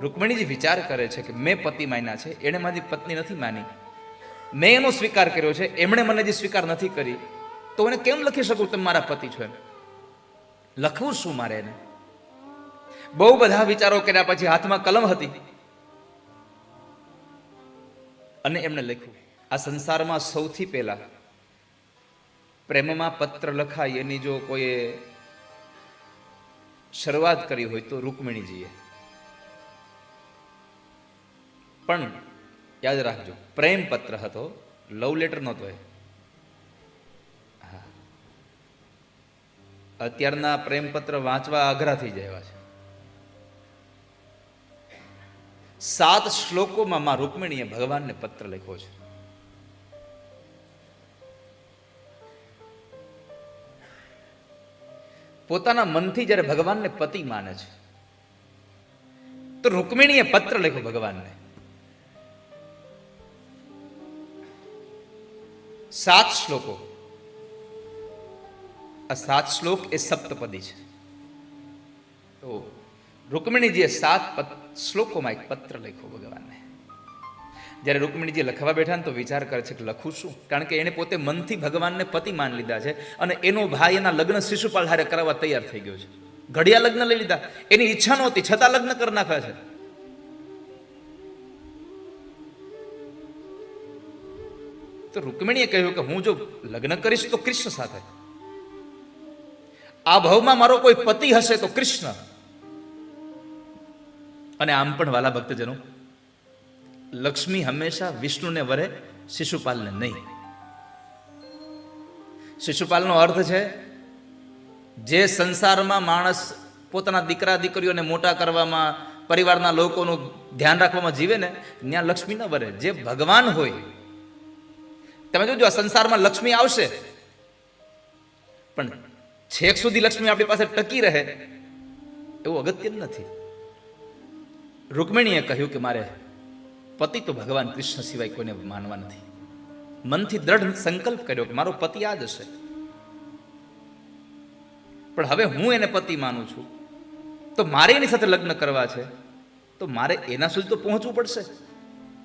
રૂકમણીજી વિચાર કરે છે કે મેં પતિ માન્યા છે, એણે મારી પત્ની નથી માની. મેં એનો સ્વીકાર કર્યો છે, એમણે મને જે સ્વીકાર નથી કરી, તો એને કેમ લખી શકું તમે મારા પતિ છો એમ? લખવું શું મારે એને? બહુ બધા વિચારો કર્યા પછી હાથમાં કલમ હતી. અને એમણે લખ્યું, આ સંસારમાં સૌથી પહેલા પ્રેમમાં પત્ર લખાય એની જો કોઈએ શરૂઆત કરી હોય તો રૂકમિણીજીએ પણ યાદ રાખજો, પ્રેમ પત્ર હતો લવ લેટર નહોતો એ. અત્યારના પ્રેમ પત્ર વાંચવા અઘરા થઈ જાય છે. સાત શ્લોકોમાં માં રૂકમિણીએ ભગવાનને પત્ર લખ્યો છે. પોતાના મનથી જ્યારે ભગવાનને પતિ માને છે, તો રૂકમિણીએ પત્ર લખ્યો ભગવાનને. સાત શ્લોકો. આ સાત શ્લોક એ સપ્તપદી છે. તો રૂકમિણીજીએ સાત શ્લોકોમાં એક પત્ર લખ્યો ભગવાનને. જ્યારે રૂકમિણીજી લખવા બેઠા ને તો વિચાર કરે છે કે લખું શું? કારણ કે એણે પોતે મનથી ભગવાનને પતિ માન લીધા છે અને એનો ભાઈ એના લગ્ન શિશુપાલ હારે કરાવવા તૈયાર થઈ ગયો છે. ઘડિયા લગ્ન લઈ લીધા. એની ઈચ્છા નહોતી, છતાં લગ્ન કરી નાખ્યા છે. તો રૂકમિણીએ કહ્યું કે હું જો લગ્ન કરીશ તો કૃષ્ણ સાથે. આ ભાવમાં મારો કોઈ પતિ હશે તો કૃષ્ણ. અને આમ પણ વાલા ભક્તજનો, લક્ષ્મી હંમેશા વિષ્ણુને વરે, શિશુપાલને નહીં. શિશુપાલનો અર્થ છે, જે સંસારમાં માણસ પોતાના દીકરા, દીકરીઓને મોટા કરવામાં, પરિવારના લોકોનું ધ્યાન રાખવામાં જીવે ને, ત્યાં લક્ષ્મી ન વરે. જે ભગવાન હોય તમે જોજો સંસારમાં લક્ષ્મી આવશે. પણ છેક સુધી લક્ષ્મી આપણી પાસે ટકી રહે, એવું અગત્ય નથી. રૂકમિણીએ કહ્યું કે મારે પતિ તો ભગવાન કૃષ્ણ સિવાય કોઈને માનવા નથી. મનથી દ્રઢ સંકલ્પ કર્યો કે મારો પતિ આ જ હશે. પણ હવે હું એને પતિ માનું છું. તો મારે એની સાથે લગ્ન કરવા છે? તો મારે એના સુધી તો પહોંચવું પડશે?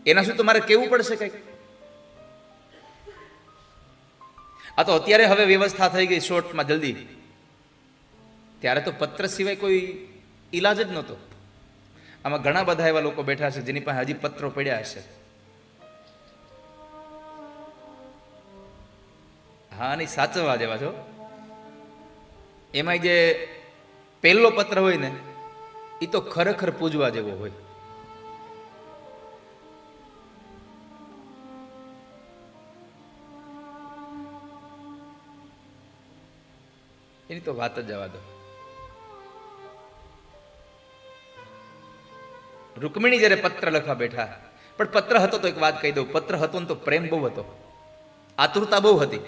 એના સુધી તો મારે કેવું પડશે કંઈક? આ તો અત્યારે હવે વ્યવસ્થા થઈ ગઈ શોર્ટમાં જલ્દી. ત્યારે તો પત્ર સિવાય કોઈ ઈલાજ જ નહોતો. આમાં ઘણા બધા એવા લોકો બેઠા છે જેની પાસે હજી પત્રો પડ્યા હશે. હા નહીં સાચવવા જેવા છો. એમાં જે પહેલો પત્ર હોય ને એ તો ખરેખર પૂજવા જેવો હોય. એની તો વાત જ જવા દો. રૂકમિણી જ્યારે પત્ર લખવા બેઠા, પણ પત્ર હતો તો એક વાત કહી દઉં, પત્ર હતો ને તો પ્રેમ બહુ હતો. આતુરતા બહુ હતી.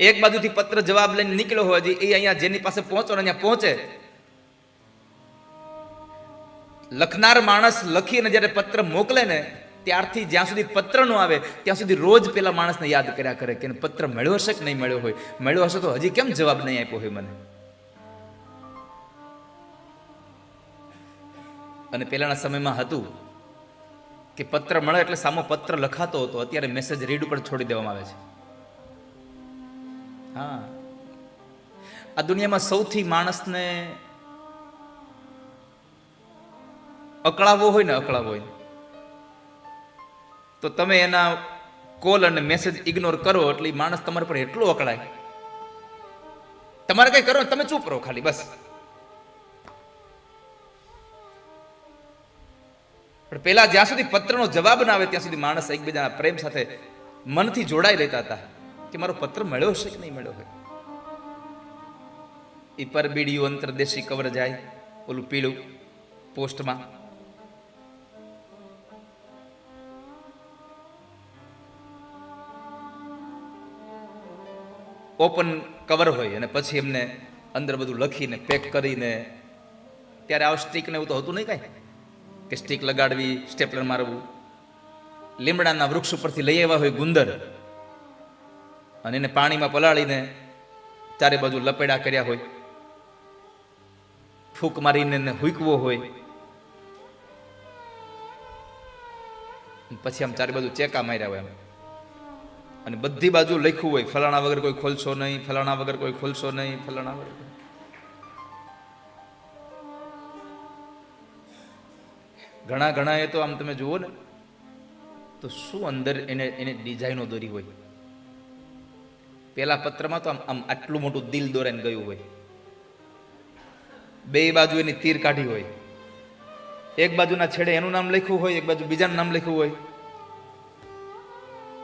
એક બાજુથી પત્ર જવાબ લઈને નીકળ્યો હોય, હજી એ અહીંયા જેની પાસે પહોંચો અહીંયા પહોંચે. લખનાર માણસ લખીને જ્યારે પત્ર મોકલે ને ત્યારથી જ્યાં સુધી પત્ર ન આવે, ત્યાં સુધી રોજ પેલા માણસને યાદ કર્યા કરે કે પત્ર મળ્યો હશે કે નહીં મળ્યો હોય? મળ્યો હશે તો હજી કેમ જવાબ નહીં આપ્યો હોય મને? અને પહેલાના સમયમાં હતું કે પત્ર મળે એટલે સામો પત્ર લખાતો હતો. અત્યારે મેસેજ રીડ ઉપર છોડી દેવામાં આવે છે. હા. આ દુનિયામાં સૌથી માણસને અકળાવવો હોય ને અકળાવો હોય. તો તમે એના કોલ અને મેસેજ ઇગ્નોર કરો એટલે માણસ તમારા પર એટલો અકળાય. તમારે કઈ કરો તમે ચૂપ રહો ખાલી, બસ. પણ પેલા જ્યાં સુધી પત્રનો જવાબ ના આવે, ત્યાં સુધી માણસ એકબીજાના પ્રેમ સાથે મનથી જોડાઈ રહેતા હતા કે મારો પત્ર મળ્યો હશે કે નહીં મળ્યો હોય. ઈ પર બીડીયું અંતરદેશી કવર જાય, ઓલું પીળું પોસ્ટમાં. ઓપન કવર હોય અને પછી એમને અંદર બધું લખીને, પેક કરીને, ત્યારે આવું સ્ટીકને એવું તો હતું નહીં કાંઈ? કે સ્ટીક લગાડવી, સ્ટેપલર મારવું. લીમડાના વૃક્ષ ઉપરથી લઈ આવ્યા હોય ગુંદર. અને એને પાણીમાં પલાળીને ચારે બાજુ લપેડા કર્યા હોય. ફૂંક મારીને એને હુંકવો હોય. પછી આમ ચારે બાજુ ચેકા માર્યા હોય એમ. અને બધી બાજુ લખ્યું હોય, ફલાણા વગર કોઈ ખોલશો નહીં, ફલાણા વગર કોઈ ખોલશો નહીં, ફલાણા વગર ઘણા ઘણા એ તો આમ તમે જુઓ ને, તો શું અંદર એને એને ડિઝાઇનો દોરી હોય? પેલા પત્રમાં તો આમ આમ આટલું મોટું દિલ દોરાઈને ગયું હોય. બે બાજુ એની તીર કાઢી હોય. એક બાજુના છેડે એનું નામ લખ્યું હોય, એક બાજુ બીજાનું નામ લખ્યું હોય.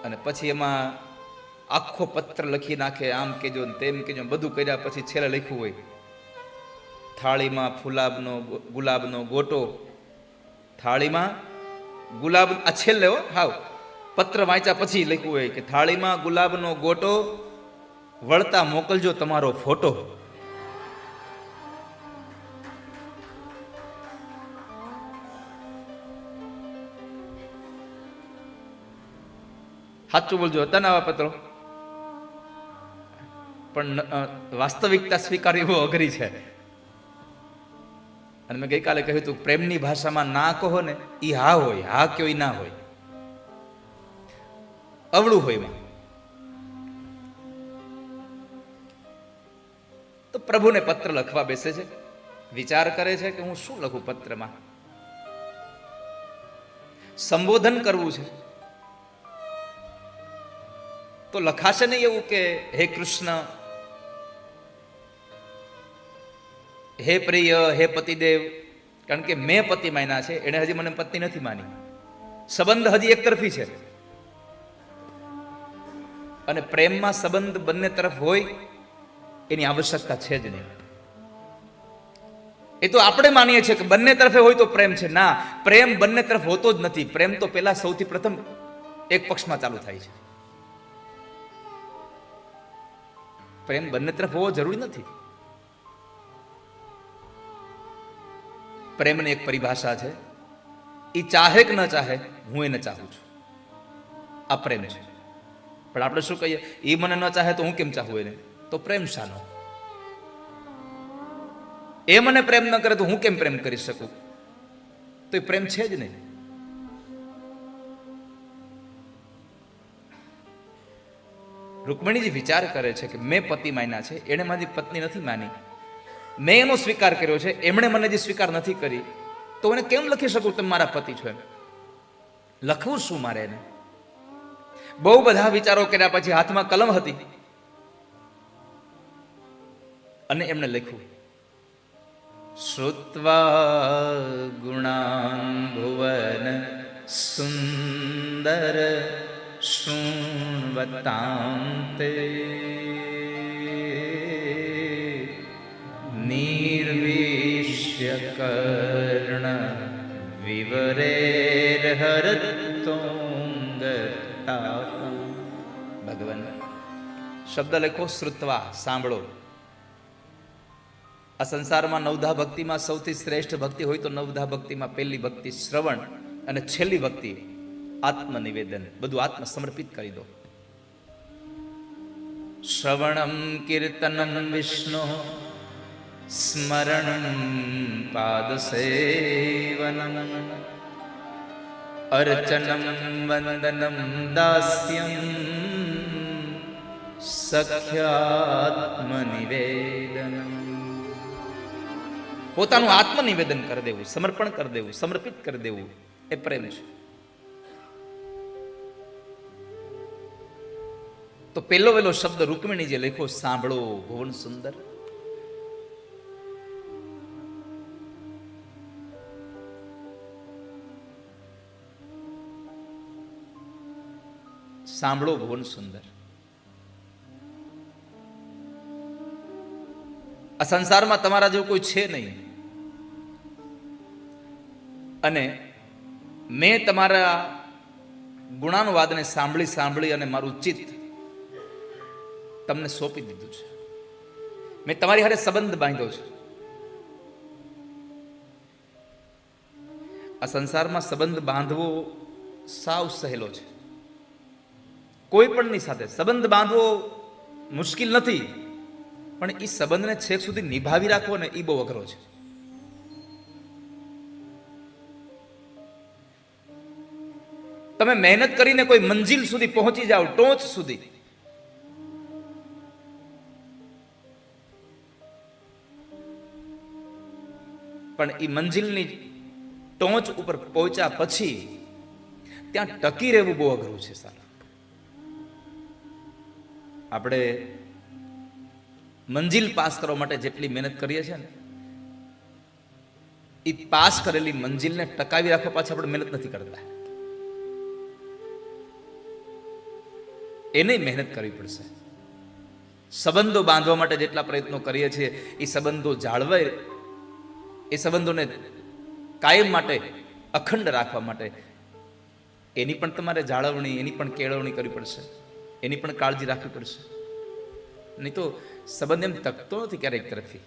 અને પછી એમાં આખો પત્ર લખી નાખે, આમ કેજો ને તેમ કેજો બધું કર્યા પછી છેલ્લે લખ્યું હોય. થાળીમાં ફુલાબનો, ગુલાબનો ગોટો, થાળીમાં ગુલાબ, આ છેલ્લે હો, હાવ. પત્ર વાંચ્યા પછી લખ્યું હોય કે થાળીમાં ગુલાબનો ગોટો વળતા મોકલજો તમારો ફોટો. સાચું બોલજો હતા ને આવા પત્રો? પણ વાસ્તવિકતા સ્વીકારવી બહુ અઘરી છે. અને મેં ગઈકાલે કહ્યું હતું પ્રેમની ભાષામાં ના કહો ને એ હા હોય, હા કયો ના હોય. અવળું હોય એમાં. તો પ્રભુને પત્ર લખવા બેસે છે, વિચાર કરે છે કે હું શું લખું પત્રમાં? સંબોધન કરવું છે. તો લખાશે નહીં એવું કે, હે કૃષ્ણ, હે પ્રિય, હે પતિદેવ. કારણ કે મેં પતિ માન્યા છે એણે હજી મને પત્ની નથી માની. સંબંધ હજી એક તરફી છે. અને પ્રેમમાં સંબંધ બંને તરફ હોય, એની આવશ્યકતા છે જ નહીં. એ તો આપણે માનીએ છીએ કે બંને તરફે હોય તો પ્રેમ છે. ના, પ્રેમ બંને તરફ હોતો જ નથી. પ્રેમ તો પેલા સૌથી પ્રથમ એક પક્ષમાં ચાલુ થાય છે. પ્રેમ બંને તરફ હોવો જરૂરી નથી. પ્રેમની એક પરિભાષા છે એ ચાહે કે ન ચાહે, હું એને ચાહું છું. આ પ્રેમ છે. પણ આપણે શું કહીએ? એ મને ન ચાહે તો હું કેમ ચાહું એને? તો પ્રેમ શાનો? એ મને પ્રેમ ન કરે તો હું કેમ પ્રેમ કરી શકું? તો એ પ્રેમ છે જ નહીં. રૂકમણીજી વિચાર કરે છે કે મેં પતિ માન્યા છે, એણે મારી પત્ની નથી માની. મેં એનો સ્વીકાર કર્યો છે, એમણે મને જે સ્વીકાર નથી કરી, તો એને કેમ લખી શકું તમે મારા પતિ છો એમ? લખવું શું મારે એને? બહુ બધા વિચારો કર્યા પછી હાથમાં કલમ હતી. અને એમણે લખ્યું, શ્રુત્વા ગુણાન ભુવન સુંદર શૃણવતાંતે નિર્વિશ્ય કર્ણ વિવરેર્હરતોંગતા ભગવાન શબ્દ લખો શ્રુત્વા સાંભળો આ સંસારમાં નવધા ભક્તિમાં સૌથી શ્રેષ્ઠ ભક્તિ હોય તો નવધા ભક્તિમાં પહેલી ભક્તિ શ્રવણ અને છેલ્લી ભક્તિ આત્મનિવેદન બધું આત્મ સમર્પિત કરી દો શ્રવણમ કીર્તનમ વિષ્ણુ સ્મરણમ પાદસેવનમ અર્ચનમ વંદનમ દાસ્યમ સખ્યાત્મનિવેદન પોતાનું આત્મનિવેદન કરી દેવું, સમર્પણ કરી દેવું, સમર્પિત કરી દેવું એ પ્રેમ છે. તો પહેલો વહેલો શબ્દ રૂકમિણી જે લખ્યો, સાંભળો ભુવન સુંદર. સાંભળો ભુવન સુંદર. આ સંસારમાં તમારા જેવું કોઈ છે નહીં. અને મેં તમારા ગુણાનુવાદને સાંભળી સાંભળી અને મારું ચિત્ત તમને સોંપી દીધું છે. મેં તમારી હારે સંબંધ બાંધ્યો છે. આ સંસારમાં સંબંધ બાંધવો સાવ સહેલો છે. કોઈ પણની સાથે સંબંધ બાંધવો મુશ્કેલ નથી, પણ એ સંબંધને છેક સુધી નિભાવી રાખવો ને એ બહુ અઘરો છે. તમે મહેનત કરીને કોઈ મંજિલ સુધી પહોંચી જાઓ ટોચ સુધી પણ એ મંજિલની ટોચ ઉપર પહોંચ્યા પછી ત્યાં ટકી રહેવું બહુ અઘરું છે સારા આપણે મંજિલ પાસ કરવા માટે જેટલી મહેનત કરીએ છીએ ને એ પાસ કરેલી મંજિલને ટકાવી રાખવા પાછળ આપણે મહેનત નથી કરતા. એને મહેનત કરવી પડશે. સંબંધો બાંધવા માટે જેટલા પ્રયત્નો કરીએ છીએ એ સંબંધો જાળવાય એ સંબંધોને કાયમ માટે અખંડ રાખવા માટે. એની પણ તમારે જાળવણી, એની પણ કેળવણી કરવી પડશે. એની પણ કાળજી રાખવી પડશે. નહીં તો સંબંધ એમ તકતો નથી ક્યારેક તરફથી.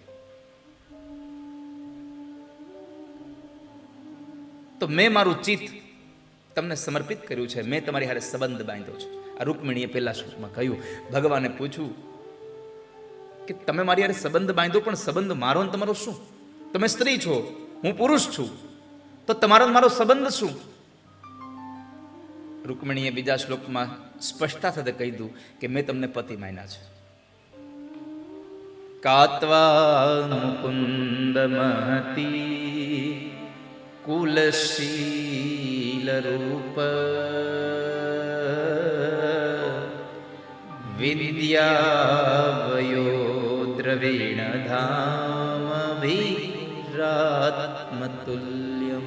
તો મેં મારું ચિત્ત તમને સમર્પિત કર્યું છે. મેં તમારી હારે સંબંધ બાંધ્યો છે. આ રૂકમિણીએ પહેલા શ્લોકમાં કહ્યું, ભગવાને પૂછ્યું કે તમે મારી હારે સંબંધ બાંધ્યો, પણ સંબંધ મારો ને તમારો શું? તમે સ્ત્રી છો, હું પુરુષ છું. તો તમારો મારો સંબંધ શું? રૂકમણીએ બીજા શ્લોકમાં સ્પષ્ટતા સાથે કહી દઉં કે મેં તમને પતિ માન્યા છે. કાત્વા મુકુંદ મહતી કુલશીલ રૂપ વિદ્યાવયો દ્રવિણ ધામ ભીરાત્મતુલ્યમ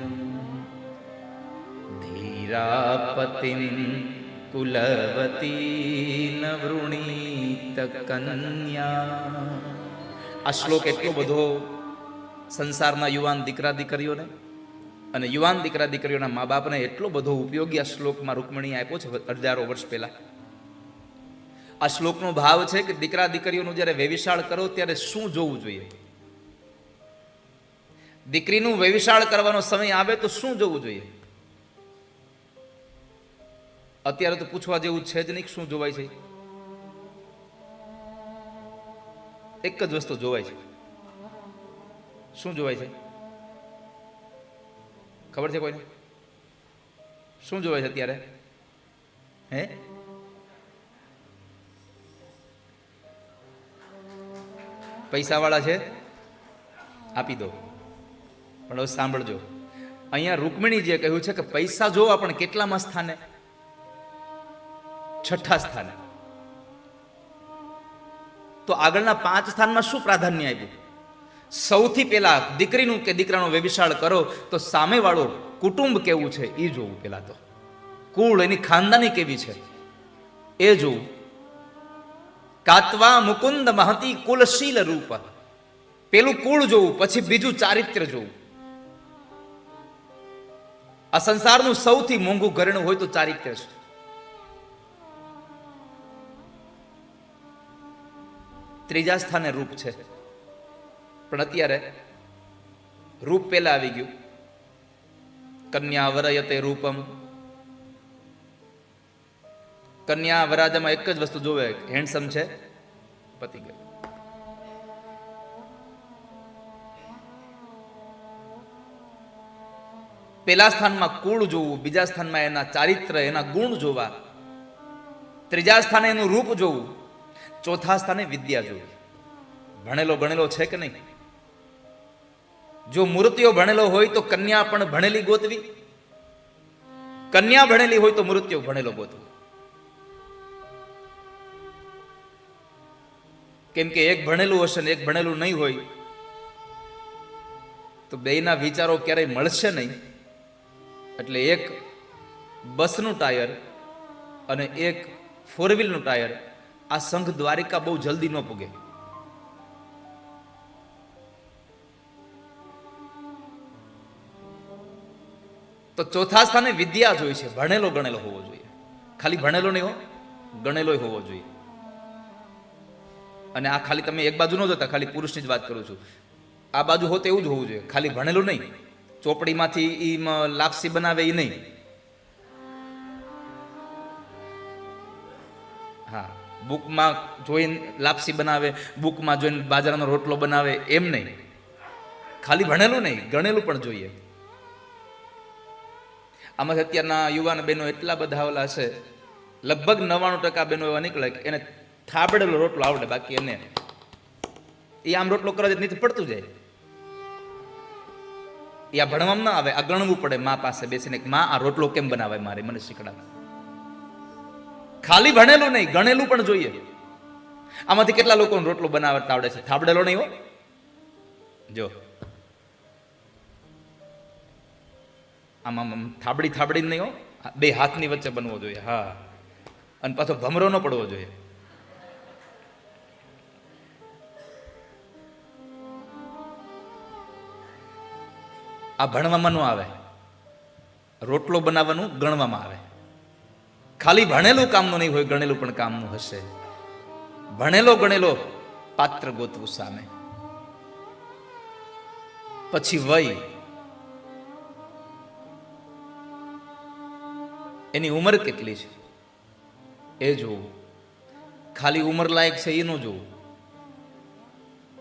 ધીરાપતિમ કુલવતી ન વૃણીત કન્યા આ શ્લોક એટલો બધો સંસારના યુવાન દીકરા દીકરીઓને અને યુવાન દીકરા દીકરીઓના મા બાપને એટલો બધો ઉપયોગી આ શ્લોકમાં રૂકમણી આપ્યો છે હજારો વર્ષ પહેલા। આ શ્લોકનો ભાવ છે કે દીકરા દીકરીઓનું જ્યારે વેવિશાળ કરો ત્યારે શું જોવું જોઈએ? દીકરીનું વૈવિશાળ કરવાનો સમય આવે તો શું જોવું જોઈએ? અત્યારે તો પૂછવા જેવું છે જ નહીં શું જોવાય છે. એક જ વસ્તુ જોવાય છે. શું જોવાય છે? ખબર છે કોઈને? શું જોવાય છે અત્યારે? હે? પૈસાવાળા છે? આપી દો. પણ હવે સાંભળજો. અહીંયા રૂકમિણીજીએ કહ્યું છે કે પૈસા જોવા પણ કેટલામાં સ્થાને? છઠ્ઠા સ્થાને. તો આગળના પાંચ સ્થાનમાં શું પ્રાધાન્ય આપ્યું? સૌથી પહેલા દીકરીનું કે દીકરાનો વ્યવિશાળ કરો, તો સામેવાળો કુટુંબ કેવું છે એ જોવું પહેલા તો. કુળ એની ખાનદાની કેવી છે? એ જોવું. કાતવા મુકુંદ મહતી કુલશીલ રૂપ. પેલું કુળ જોવું, પછી બીજું ચારિત્ર્ય જોવું. આ સંસારનું સૌથી મોંઘું ઘરેણું હોય તો ચારિત્ર્ય છે. ત્રીજા સ્થાને રૂપ છે. પણ અત્યારે રૂપ પહેલા આવી ગયું. કન્યા વરયતે રૂપમ. કન્યા વરાજામાં એક જ વસ્તુ જોવે હેન્ડસમ છે, પતી ગયું. પેલા સ્થાનમાં કુળ જોવું, બીજા સ્થાનમાં એના ચારિત્ર, એના ગુણ જોવા. ત્રીજા સ્થાને એનું રૂપ જોવું. ચોથા સ્થાને વિદ્યા જોવી. ભણેલો ભણેલો છે કે નહીં? જો મૂર્તિઓ ભણેલો હોય તો કન્યા પણ ભણેલી ગોતવી. કન્યા ભણેલી હોય તો મૃત્યુ ભણેલો ગોતવો. કેમ કે એક ભણેલું હશે ને એક ભણેલું નહીં હોય, તો બેયના વિચારો ક્યારેય મળશે નહીં. એટલે એક બસનું ટાયર અને એક ફોર વ્હીલનું ટાયર આ સંઘ દ્વારિકા બહુ જલ્દી ન પૂગે. તો ચોથા સ્થાને વિદ્યા જોઈ છે, ભણેલો ગણેલો હોવો જોઈએ. ખાલી ભણેલો નહીં હો ગણેલો હોવો જોઈએ. અને આ ખાલી તમે એક બાજુ ન જોતા, ખાલી પુરુષની જ વાત કરું છું. આ બાજુ હોત એવું જ હોવું જોઈએ, ખાલી ભણેલું નહીં. ચોપડીમાંથી એ લાપસી બનાવે એ નહીં. હા, બુકમાં જોઈને લાપસી બનાવે, બુકમાં જોઈને બાજરાનો રોટલો બનાવે, એમ નહીં. ખાલી ભણેલું નહીં, ગણેલું પણ જોઈએ. આમાંથી અત્યારના યુવાન બહેનો એટલા બધા ઓલા છે, લગભગ નવ્વાણું ટકા બહેનો એવા નીકળે કે એને થાબડેલો રોટલો આવડે, બાકી એને એ આમ રોટલો કરવા જ નહીં પડતું જાય. આ ભણવામાં ના આવે, આ ગણવું પડે મા પાસે બેસીને મા, આ રોટલો કેમ બનાવે મારે? મને શીખડાવે. ખાલી ભણેલું નહીં, ગણેલું પણ જોઈએ. આમાંથી કેટલા લોકોને રોટલો બનાવતા આવડે છે? થાબડેલો નહીં હો. જો. આમ થાબડી થાબડી નહીં હો. બે હાથની વચ્ચે બનવો જોઈએ, હા. અને પાછો ભમરો ન પડવો જોઈએ. આ ભણવામાં ન આવે. રોટલો બનાવવાનું ગણવામાં આવે. ખાલી ભણેલું કામનું નહીં હોય, ગણેલું પણ કામનું હશે. ભણેલો ગણેલો પાત્ર ગોતવું સામે. પછી વય. એની ઉંમર કેટલી છે? એ જોવું. ખાલી ઉંમર લાયક છે એ ન જોવું.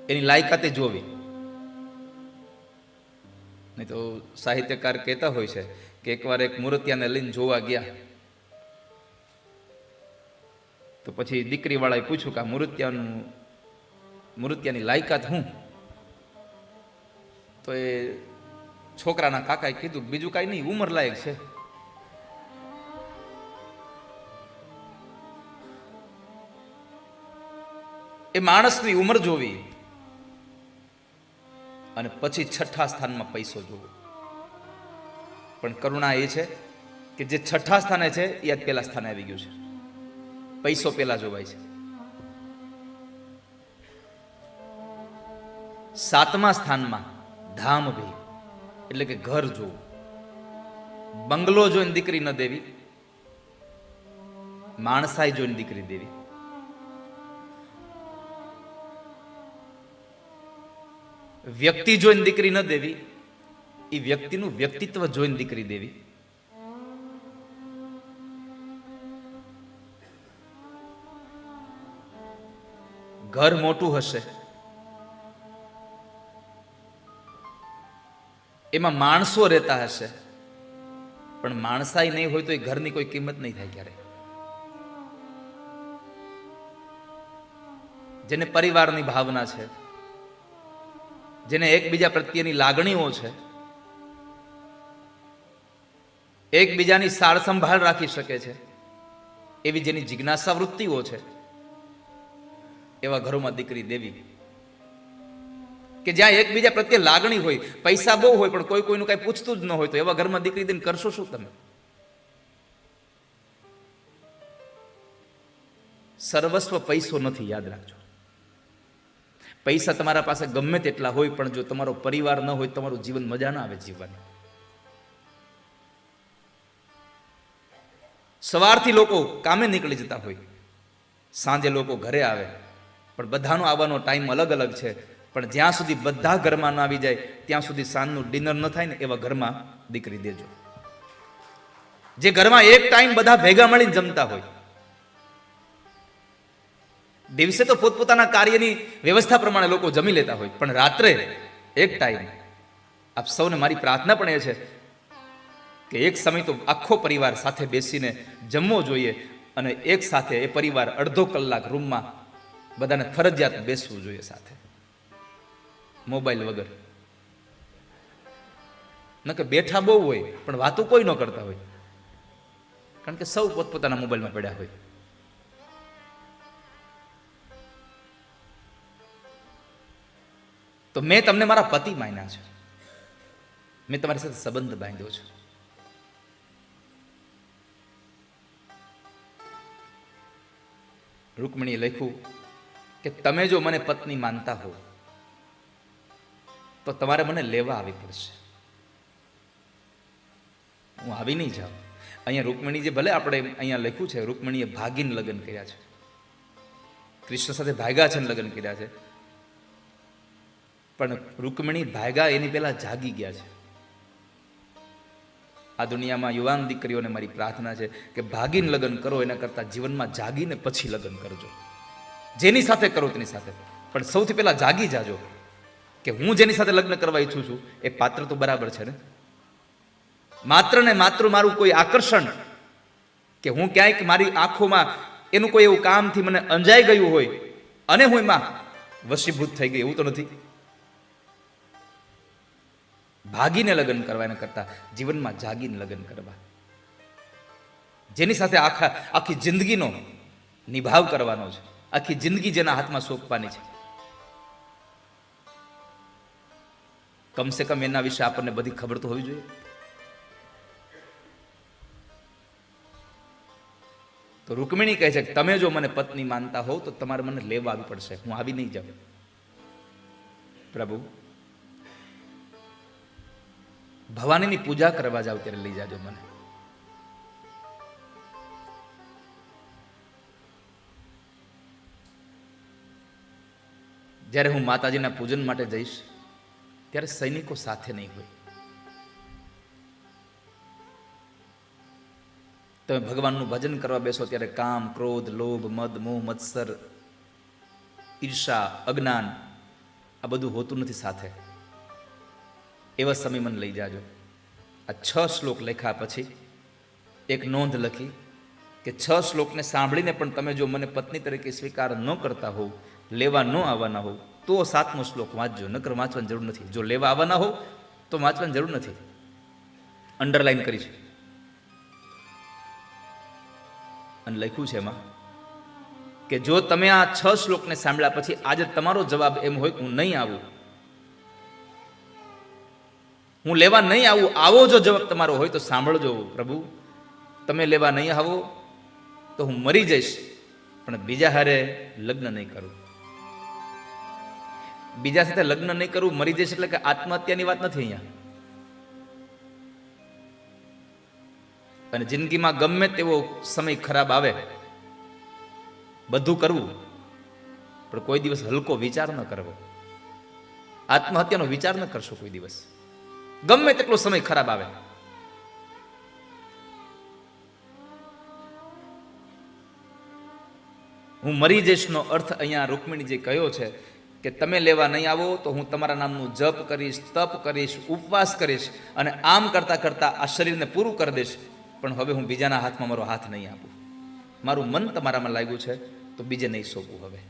એની લાયકાતે જોવી. નહીં તો સાહિત્યકાર કહેતા હોય છે કે એકવાર એક મૂર્તિયાને લઈને જોવા ગયા. તો પછી દીકરીવાળાએ પૂછ્યું કે આ મૂર્તિયાનું, મૂર્તિયાની લાયકાત હું? તો એ છોકરાના કાકાએ કીધું બીજું કાંઈ નહીં, ઉંમર લાયક છે. એ માણસની ઉંમર જોવી. અને પછી છઠ્ઠા સ્થાનમાં પૈસો જોવો. પણ કરુણા એ છે કે જે છઠ્ઠા સ્થાને છે, એ આજ પહેલા સ્થાને આવી ગયું છે. પૈસો પહેલા જોવાય છે. સાતમા સ્થાનમાં ધામ ભી, એટલે કે ઘર જોવું. બંગલો જોઈને દીકરી ન દેવી, માણસાઈ જોઈને દીકરી દેવી. વ્યક્તિ જોઈને દીકરી ન દેવી એ વ્યક્તિનું વ્યક્તિત્વ જોઈને દીકરી દેવી. ઘર મોટું હશે. એમાં માણસો રહેતા હશે. પણ માણસાઈ નહીં હોય તો એ ઘરની કોઈ કિંમત નહીં થાય ક્યારે. જેને પરિવારની ભાવના છે. જેને એકબીજા પ્રત્યેની લાગણીઓ છે, એકબીજાની સાર સંભાળ રાખી શકે છે, એવી જેની જિજ્ઞાસા વૃત્તિઓ છે, એવા ઘરોમાં દીકરી દેવી. કે જ્યાં એકબીજા પ્રત્યે લાગણી હોય, પૈસા બહુ હોય, પણ કોઈ કોઈનું કઈ પૂછતું જ ન હોય, તો એવા ઘરમાં દીકરી દઈને કરશો શું તમે? સર્વસ્વ પૈસો નથી, યાદ રાખજો. પૈસા તમારા પાસે ગમે તેટલા હોય, પણ જો તમારો પરિવાર ન હોય, તમારું જીવન મજા ના આવે જીવવાની. સવારથી લોકો કામે નીકળી જતા હોય. સાંજે લોકો ઘરે આવે. પણ બધાનો આવવાનો ટાઈમ અલગ અલગ છે. પણ જ્યાં સુધી બધા ઘરમાં ન આવી જાય, ત્યાં સુધી સાંજનું ડિનર ન થાય ને, એવા ઘરમાં દીકરી દેજો. જે ઘરમાં એક ટાઈમ બધા ભેગા મળીને જમતા હોય દિવસે તો પોતપોતાના કાર્યની વ્યવસ્થા પ્રમાણે લોકો જમી લેતા હોય. પણ રાત્રે એક ટાઈમ આપ સૌને મારી પ્રાર્થના પણ એ છે કે એક સમય તો આખો પરિવાર સાથે બેસીને જમવો જોઈએ અને એક સાથે એ પરિવાર અડધો કલાક રૂમમાં બધાને ફરજિયાત બેસવું જોઈએ સાથે. મોબાઈલ વગર. ન કે બેઠા બહુ હોય, પણ વાતો કોઈ ન કરતા હોય. કારણ કે સૌ પોતપોતાના મોબાઈલમાં પડ્યા હોય. તો મેં તમને મારા પતિ માન્યા છે. મેં તમારી સાથે સંબંધ બાંધ્યો છે. રૂકમણીએ લખ્યું કે તમે જો મને પત્ની માનતા હો, તો તમારે મને લેવા આવી પડશે. હું આવી નહીં જાઉં. અહીંયા રૂકમણી જે ભલે આપણે અહીંયા લખ્યું છે, રૂકમણીએ ભાગીને લગ્ન કર્યા છે. કૃષ્ણ સાથે ભાગ્યા છે લગ્ન કર્યા છે. પણ રૂકમણી ભાગા એની પહેલા જાગી ગયા છે. આ દુનિયામાં યુવાન દીકરીઓને મારી પ્રાર્થના છે કે ભાગીને લગ્ન કરો, એના કરતાં જીવનમાં જાગીને પછી લગ્ન કરજો. જેની સાથે કરો તેની સાથે. પણ સૌથી પહેલા જાગી જાજો કે હું જેની સાથે લગ્ન કરવા ઈચ્છું છું, એ પાત્ર તો બરાબર છે ને? માત્ર ને માત્ર મારું કોઈ આકર્ષણ કે હું ક્યાંક મારી આંખોમાં એનું કોઈ એવું કામથી મને અંજાઈ ગયું હોય અને હું એમાં વશીભૂત થઈ ગઈ, એવું તો નથી. ભાગીને લગ્ન કરવા એના કરતા જીવનમાં જાગીને લગ્ન કરવા. જેની સાથે આખા, આખી જિંદગીનો નિભાવ કરવાનો છે. આખી જિંદગી જેના હાથમાં સોંપવાની છે. કમસે કમ એના વિશે આપણને બધી ખબર તો હોવી જોઈએ. તો રૂકમિણી કહે છે કે તમે જો મને પત્ની માનતા હોવ તો તમારે મને લેવા આવી પડશે. હું આવી નહીં જાઉં. પ્રભુ ભવાનીની પૂજા કરવા જાવ ત્યારે લઈ જાજો મને. જ્યારે હું માતાજીના પૂજન માટે જઈશ, ત્યારે સૈનિકો સાથે નહીં હોય. તમે ભગવાનનું ભજન કરવા બેસો ત્યારે કામ, ક્રોધ, લોભ, મદ, મોહ, મત્સર, ઈર્ષા, અજ્ઞાન આ બધું હોતું નથી સાથે. એવા સમય મને લઈ જાજો. આ છ શ્લોક લખ્યા પછી એક નોંધ લખી કે છ શ્લોકને સાંભળીને પણ તમે જો મને પત્ની તરીકે સ્વીકાર ન કરતા હોવ, લેવા ન આવવાના હોવ, તો સાતમો શ્લોક વાંચજો. નકર વાંચવાની જરૂર નથી. જો લેવા આવવાના હોવ, તો વાંચવાની જરૂર નથી. અંડરલાઈન કરી છે. અને લખ્યું છે એમાં કે જો તમે આ છ શ્લોકને સાંભળ્યા પછી આજે તમારો જવાબ એમ હોય કે હું નહીં આવું હું લેવા નહીં આવું, આવો જો જવાબ તમારો હોય તો સાંભળજો પ્રભુ. તમે લેવા નહીં આવો તો હું મરી જઈશ, પણ બીજા હારે લગ્ન નહીં કરું. બીજા સાથે લગ્ન નહીં કરું, મરી જઈશ એટલે કે આત્મહત્યાની વાત નથી અહીંયા. અને જિંદગીમાં ગમે તેવો સમય ખરાબ આવે, બધું કરવું, પણ કોઈ દિવસ હલકો વિચાર ન કરવો. આત્મહત્યાનો વિચાર ન કરશો કોઈ દિવસ. ગમે તેટલો સમય ખરાબ આવે. હું મરી જઈશનો અર્થ અહીંયા રૂકમિણીજી કહ્યો છે કે તમે લેવા નહીં આવો તો હું તમારા નામનું જપ કરીશ, તપ કરીશ, ઉપવાસ કરીશ અને આમ કરતા કરતા આ શરીરને પૂરું કરી દઈશ. પણ હવે હું બીજાના હાથમાં મારો હાથ નહીં આપું. મારું મન તમારામાં લાગ્યું છે તો બીજે નહીં સોંપું હવે.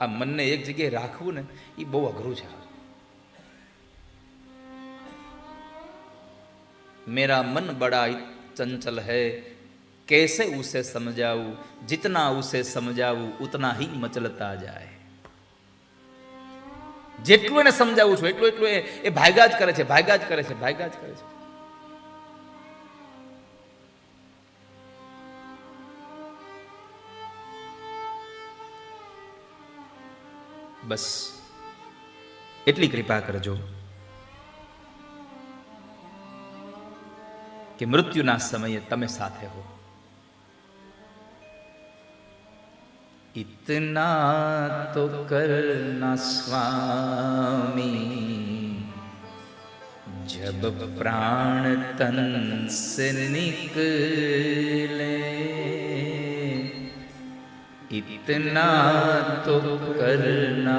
આ મનને એક જગ્યાએ રાખવું ને એ બહુ અઘરું છે मेरा मन बड़ा चंचल है कैसे उसे समझाऊं जितना उसे समझाऊं उतना ही मचलता જાય જેટલું એને સમજાવું છું એટલું એટલું એ એ ભાગ્યા જ કરે છે ભાગ્યા જ કરે છે ભાગ્યા જ કરે છે બસ એટલી કૃપા કરજો કે મૃત્યુના સમયે તમે સાથે હો इतना तो करना स्वामी जब प्राण तन से निकले इतना तो करना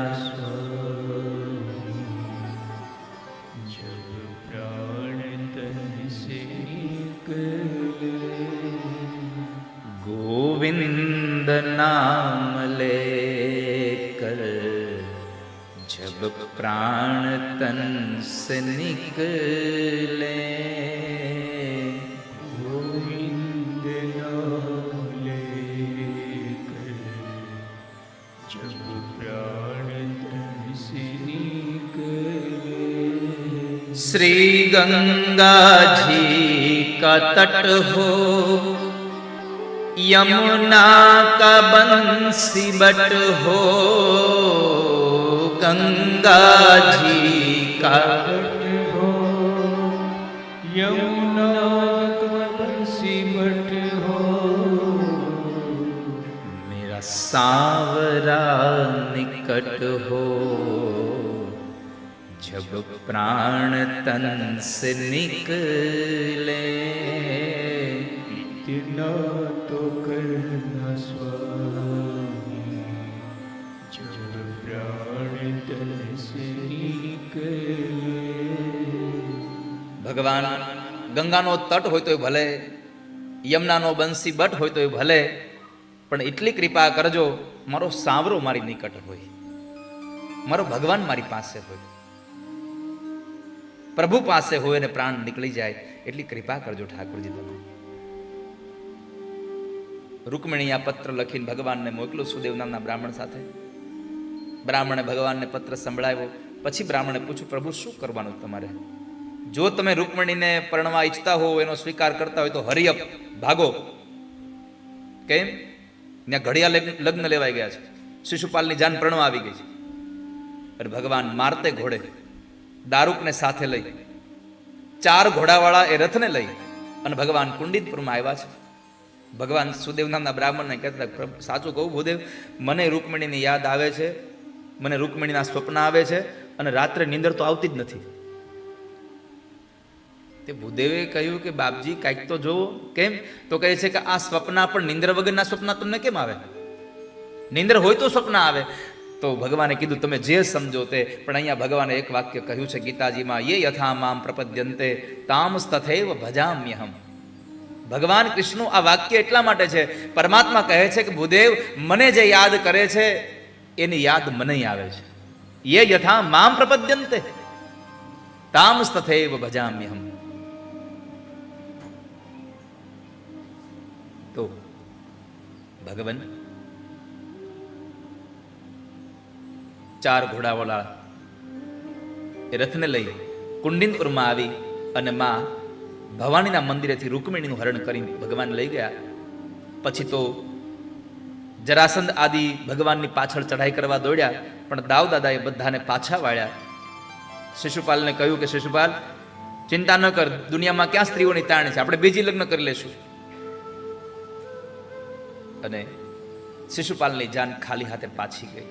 गोविंद नाम लेकर जब प्राण तन से निकले गंगा जी का तट हो यमुना का बंसी बट हो गंगा जी का बट हो यमुना का बंसी बट हो मेरा सांवरा निकट हो जब प्राण तन से निकले इतना तो करना स्वामी जब प्राण तन से निकले ભગવાન ગંગાનો તટ હોય તોય ભલે યમુનાનો બંસી બટ હોય તોય ભલે પણ એટલી કૃપા કરજો મારો સાવરો મારી નિકટ હોય મારો ભગવાન મારી પાસે હોય પ્રભુ પાસે હોય અને પ્રાણ નીકળી જાય, એટલી કૃપા કરજો ઠાકોરજી તમે. રૂકમણી આ પત્ર લખીને ભગવાનને મોકલું, સુદેવ નામના બ્રાહ્મણ સાથે. બ્રાહ્મણે ભગવાનને પત્ર સંભળાવ્યો. પછી બ્રાહ્મણે પૂછ્યું, પ્રભુ, શું કરવાનું તમારે? જો તમે રૂકમણીને પરણવા ઈચ્છતા હો, એનો સ્વીકાર કરતા હોય તો હરિયપ ભાગો. કેમ? ત્યાં ઘડિયા લગ્ન- લેવાઈ ગયા છે. શિશુપાલની જાન પરણવા આવી ગઈ છે. ભગવાન મારતે ઘોડે. દારૂકને સાથે લઈ. ચાર ઘોડાવાળા એ રથને લઈ અને ભગવાન કુંડિતપુરમાં આવ્યા છે. ભગવાન સુદેવ નામના બ્રાહ્મણને કહેતા "પ્રભુ, સાચું કહું ભૂદેવ મને રૂકમણીની યાદ આવે છે. મને રૂકમણીના સ્વપ્ન આવે છે અને રાત્રે નીંદર તો આવતી જ નથી. તે ભૂદેવે કહ્યું કે બાપજી કાંઈક તો જોવો. કેમ? તો કહે છે કે આ સ્વપ્ન પણ નિંદ્ર વગરના સ્વપ્ન તમને કેમ આવે? નિંદ્ર હોય તો સ્વપ્ન આવે તો ભગવાને કીધું, તમે જે સમજો તે. પણ અહીંયા ભગવાને એક વાક્ય કહ્યું છે, ગીતાજીમાં, યે યથા મામ પ્રપદ્યંતે તામ તથૈવ ભજામ્યહમ. ભગવાન કૃષ્ણ આ વાક્ય એટલા માટે છે, પરમાત્મા કહે છે કે, ભૂદેવ, મને જે યાદ કરે છે, એની યાદ મને આવે છે. યે યથા મામ પ્રપદ્યંતે તામ તથૈવ ભજામ્યહમ. તો ભગવાન ચાર ઘોડાવાળા. એ રથને લઈ કુંડિનપુરમાં આવી અને મા ભવાનીના મંદિરેથી રૂકમિણીનું હરણ કરીને ભગવાન લઈ ગયા. પછી તો જરાસંદ આદિ ભગવાનની પાછળ ચઢાઈ કરવા દોડ્યા, પણ દાવ દાદાએ બધાને પાછા વાળ્યા. શિશુપાલને કહ્યું કે શિશુપાલ, ચિંતા ન કર, દુનિયામાં ક્યાં સ્ત્રીઓની તાણ છે? આપણે બીજી લગ્ન કરી લેશું અને શિશુપાલની જાન ખાલી હાથે પાછી ગઈ.